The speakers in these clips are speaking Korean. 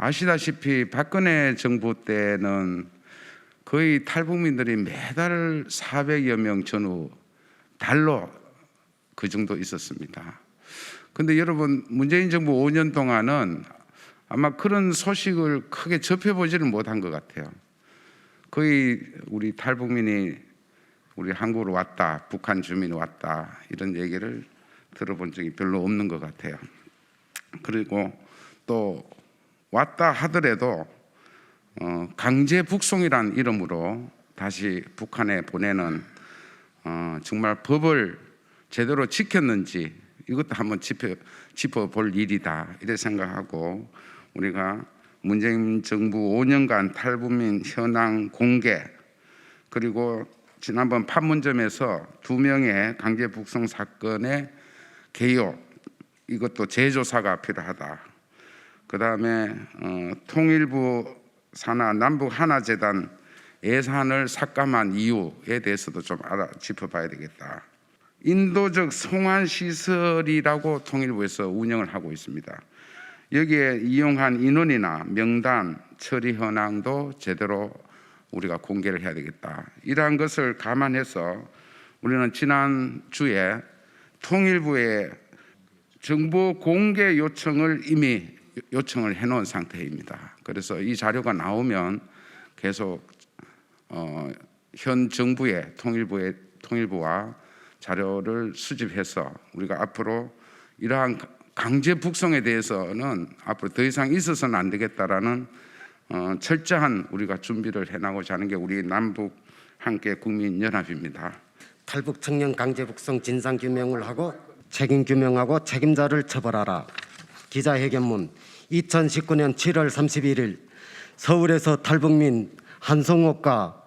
아시다시피 박근혜 정부 때는 거의 탈북민들이 매달 400여 명 전후 달로 그 정도 있었습니다. 근데 여러분 문재인 정부 5년 동안은 아마 그런 소식을 크게 접해보지를 못한 것 같아요. 거의 우리 탈북민이 우리 한국으로 왔다, 북한 주민 왔다 이런 얘기를 들어본 적이 별로 없는 것 같아요. 그리고 또 왔다 하더라도 어, 강제 북송이란 이름으로 다시 북한에 보내는 어, 정말 법을 제대로 지켰는지 이것도 한번 짚어, 짚어볼 일이다 이렇게 생각하고 우리가 문재인 정부 5년간 탈북민 현황 공개 그리고 지난번 판문점에서 두 명의 강제 북송 사건의 개요 이것도 재조사가 필요하다. 그 다음에 어, 통일부 산하 남북 하나 재단 예산을 삭감한 이유에 대해서도 좀 알아 짚어봐야 되겠다. 인도적 송환 시설이라고 통일부에서 운영을 하고 있습니다. 여기에 이용한 인원이나 명단 처리 현황도 제대로 우리가 공개를 해야 되겠다. 이러한 것을 감안해서 우리는 지난 주에 통일부에 정보 공개 요청을 이미 요청을 해놓은 상태입니다. 그래서 이 자료가 나오면 계속 어, 현 정부의 통일부의 통일부와 자료를 수집해서 우리가 앞으로 이러한 강제 북송에 대해서는 앞으로 더 이상 있어서는 안 되겠다라는 어, 철저한 우리가 준비를 해나고자 하는 게 우리 남북 함께 국민 연합입니다. 탈북 청년 강제 북송 진상 규명을 하고 책임 규명하고 책임자를 처벌하라. 기자회견문 2019년 7월 31일 서울에서 탈북민 한성옥과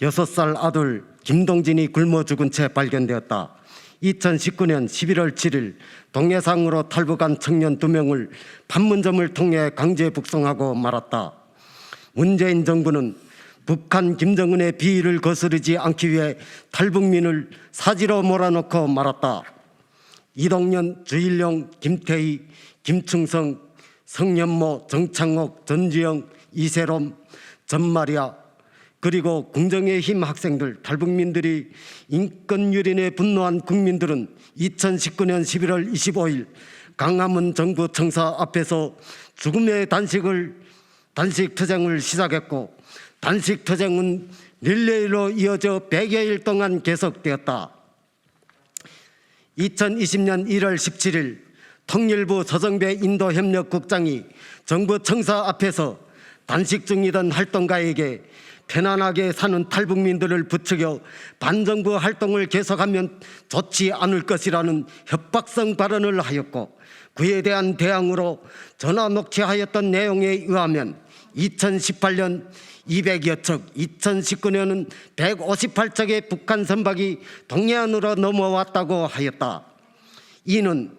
6살 아들 김동진이 굶어 죽은 채 발견되었다. 2019년 11월 7일 동해상으로 탈북한 청년 두 명을 판문점을 통해 강제 북송하고 말았다. 문재인 정부는 북한 김정은의 비위를 거스르지 않기 위해 탈북민을 사지로 몰아넣고 말았다. 이동연, 주일용, 김태희, 김충성, 성현모, 정창옥, 전지영, 이세롬, 전마리아 그리고 궁정의 힘 학생들, 탈북민들이 인권 유린에 분노한 국민들은 2019년 11월 25일 강화문 정부 청사 앞에서 죽음의 단식을 단식 투쟁을 시작했고 단식 투쟁은 릴레이로 이어져 100여일 동안 계속되었다. 2020년 1월 17일 통일부 서정배 인도협력국장이 정부 청사 앞에서 단식 중이던 활동가에게 편안하게 사는 탈북민들을 부추겨 반정부 활동을 계속하면 좋지 않을 것이라는 협박성 발언을 하였고 그에 대한 대항으로 전화 녹취하였던 내용에 의하면 2018년 200여 척, 2019년은 158척의 북한 선박이 동해안으로 넘어왔다고 하였다. 이는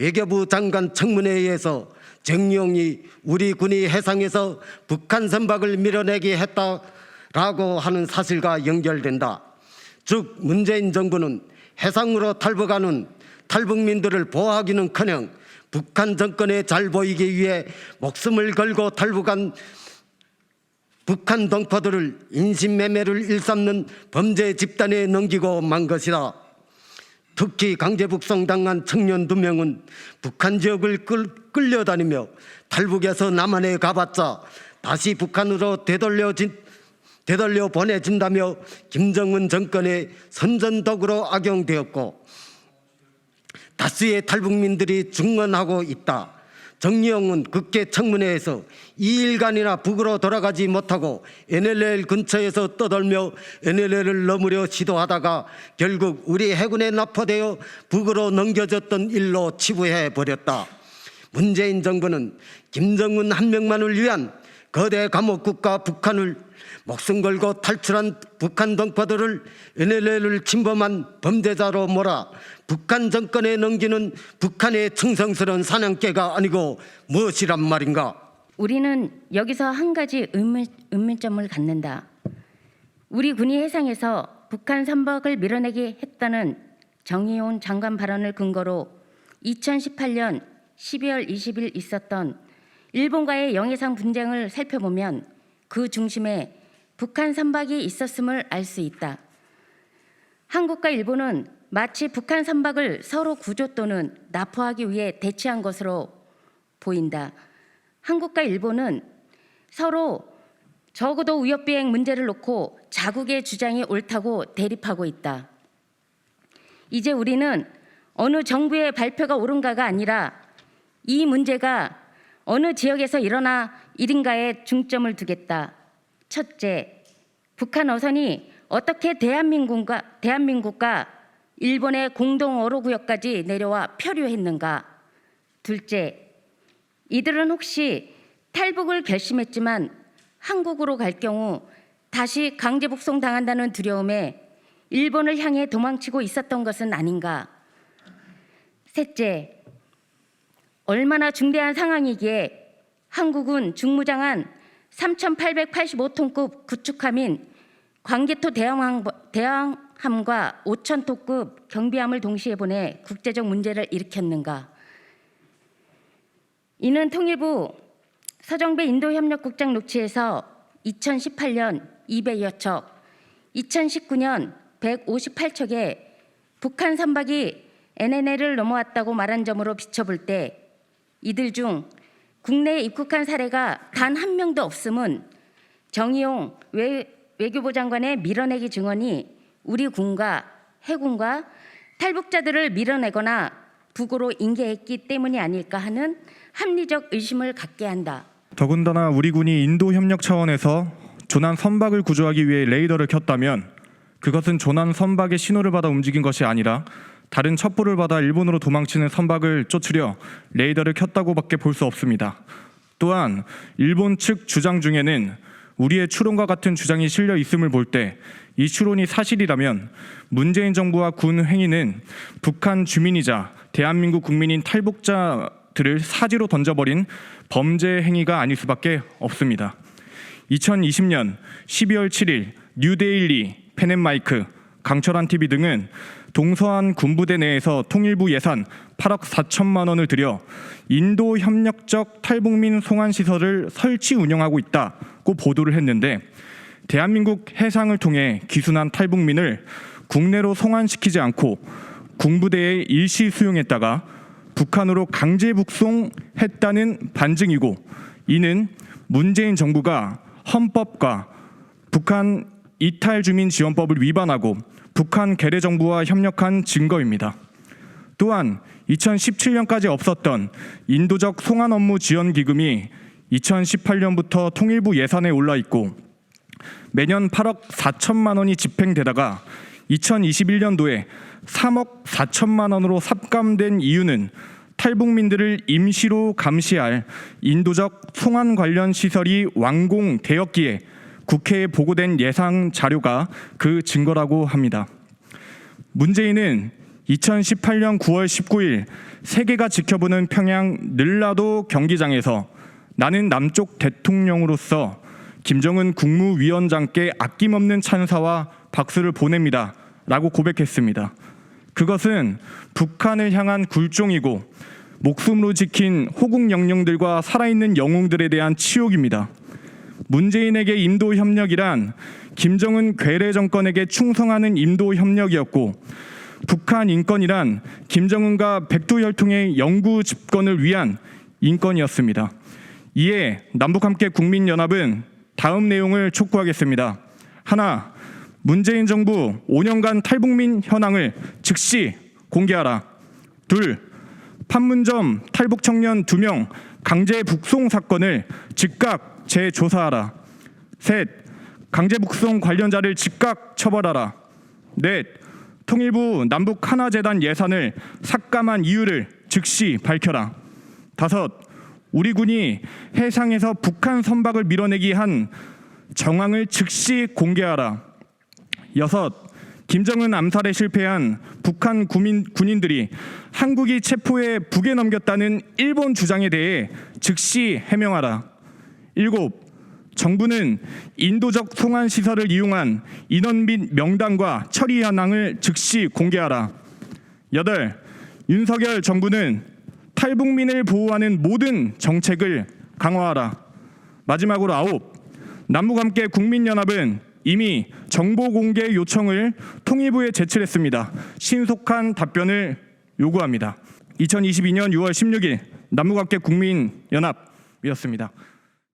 외교부 장관 청문회에 의해서 정용이 우리 군이 해상에서 북한 선박을 밀어내게 했다라고 하는 사실과 연결된다. 즉 문재인 정부는 해상으로 탈북하는 탈북민들을 보호하기는커녕 북한 정권에 잘 보이기 위해 목숨을 걸고 탈북한 북한 동포들을 인신매매를 일삼는 범죄 집단에 넘기고 만 것이다. 특히 강제 북송당한 청년 두 명은 북한 지역을 끌, 끌려다니며 탈북에서 남한에 가봤자 다시 북한으로 되돌려진 되돌려 보내진다며 김정은 정권의 선전덕으로 악용되었고 다수의 탈북민들이 중언하고 있다. 정의용은 국회 청문회에서 2일간이나 북으로 돌아가지 못하고 NLL 근처에서 떠돌며 NLL을 넘으려 시도하다가 결국 우리 해군에 납포되어 북으로 넘겨졌던 일로 치부해 버렸다. 문재인 정부는 김정은 한 명만을 위한 거대 감옥 국가 북한을 목숨 걸고 탈출한 북한 동포들을 NLL을 침범한 범죄자로 몰아 북한 정권에 넘기는 북한의 충성스러운 사냥개가 아니고 무엇이란 말인가? 우리는 여기서 한 가지 의문, 의문점을 갖는다. 우리 군이 해상에서 북한 선박을 밀어내게 했다는 정의용 장관 발언을 근거로 2018년 12월 20일 있었던 일본과의 영해상 분쟁을 살펴보면 그 중심에 북한 선박이 있었음을 알 수 있다. 한국과 일본은 마치 북한 선박을 서로 구조 또는 납포하기 위해 대치한 것으로 보인다. 한국과 일본은 서로 적어도 위협 비행 문제를 놓고 자국의 주장이 옳다고 대립하고 있다. 이제 우리는 어느 정부의 발표가 옳은가가 아니라 이 문제가 어느 지역에서 일어나 일인가에 중점을 두겠다. 첫째, 북한 어선이 어떻게 대한민국과 대한민국과 일본의 공동 어로 구역까지 내려와 표류했는가? 둘째, 이들은 혹시 탈북을 결심했지만 한국으로 갈 경우 다시 강제 북송 당한다는 두려움에 일본을 향해 도망치고 있었던 것은 아닌가? 셋째, 얼마나 중대한 상황이기에 한국은 중무장한 3,885톤급 구축함인 광개토 대왕함, 대왕함과 5,000톤급 경비함을 동시에 보내 국제적 문제를 일으켰는가? 이는 통일부 서정배 인도협력국장 녹취에서 2018년 200여 척, 2019년 158척의 북한 선박이 NNL을 넘어왔다고 말한 점으로 비춰볼 때 이들 중 국내에 입국한 사례가 단 한 명도 없음은 정의용 외, 외교부 장관의 밀어내기 증언이 우리 군과 해군과 탈북자들을 밀어내거나 북으로 인계했기 때문이 아닐까 하는 합리적 의심을 갖게 한다. 더군다나 우리 군이 인도 협력 차원에서 조난 선박을 구조하기 위해 레이더를 켰다면 그것은 조난 선박의 신호를 받아 움직인 것이 아니라 다른 첩보를 받아 일본으로 도망치는 선박을 쫓으려 레이더를 켰다고밖에 볼 수 없습니다. 또한 일본 측 주장 중에는 우리의 추론과 같은 주장이 실려 있음을 볼 때 이 추론이 사실이라면 문재인 정부와 군 행위는 북한 주민이자 대한민국 국민인 탈북자들을 사지로 던져버린 범죄 행위가 아닐 수밖에 없습니다. 2020년 12월 7일 뉴데일리, 페넷마이크, 강철한 TV 등은 동서안 군부대 내에서 통일부 예산 8억 4천만 원을 들여 인도 협력적 탈북민 송환 시설을 설치 운영하고 있다고 보도를 했는데 대한민국 해상을 통해 기순한 탈북민을 국내로 송환시키지 않고 군부대에 일시 수용했다가 북한으로 강제 북송했다는 반증이고 이는 문재인 정부가 헌법과 북한 이탈 주민 지원법을 위반하고 북한 괴뢰 정부와 협력한 증거입니다. 또한 2017년까지 없었던 인도적 송환 업무 지원 기금이 2018년부터 통일부 예산에 올라 있고 매년 8억 4천만 원이 집행되다가 2021년도에 3억 4천만 원으로 삭감된 이유는 탈북민들을 임시로 감시할 인도적 송환 관련 시설이 완공되었기에 국회에 보고된 예상 자료가 그 증거라고 합니다. 문재인은 2018년 9월 19일 세계가 지켜보는 평양 늘라도 경기장에서 나는 남쪽 대통령으로서 김정은 국무위원장께 아낌없는 찬사와 박수를 보냅니다. 라고 고백했습니다. 그것은 북한을 향한 굴종이고 목숨으로 지킨 호국 영령들과 살아있는 영웅들에 대한 치욕입니다. 문재인에게 인도 협력이란 김정은 괴뢰 정권에게 충성하는 인도 협력이었고 북한 인권이란 김정은과 백두 혈통의 영구 집권을 위한 인권이었습니다. 이에 남북 함께 국민연합은 다음 내용을 촉구하겠습니다. 하나, 문재인 정부 5년간 탈북민 현황을 즉시 공개하라. 둘, 판문점 탈북 청년 2명 강제 북송 사건을 즉각 재조사하라. 셋, 강제 북송 관련자를 즉각 처벌하라. 넷, 통일부 남북 하나재단 예산을 삭감한 이유를 즉시 밝혀라. 다섯, 우리 군이 해상에서 북한 선박을 밀어내기 한 정황을 즉시 공개하라. 여섯, 김정은 암살에 실패한 북한 군인, 군인들이 한국이 체포해 북에 넘겼다는 일본 주장에 대해 즉시 해명하라. 일곱, 정부는 인도적 송환 시설을 이용한 인원 및 명단과 처리 현황을 즉시 공개하라. 여덟, 윤석열 정부는 탈북민을 보호하는 모든 정책을 강화하라. 마지막으로 아홉. 남북함께 국민연합은 이미 정보 공개 요청을 통일부에 제출했습니다. 신속한 답변을 요구합니다. 2022년 6월 16일 남북함께 국민연합이었습니다.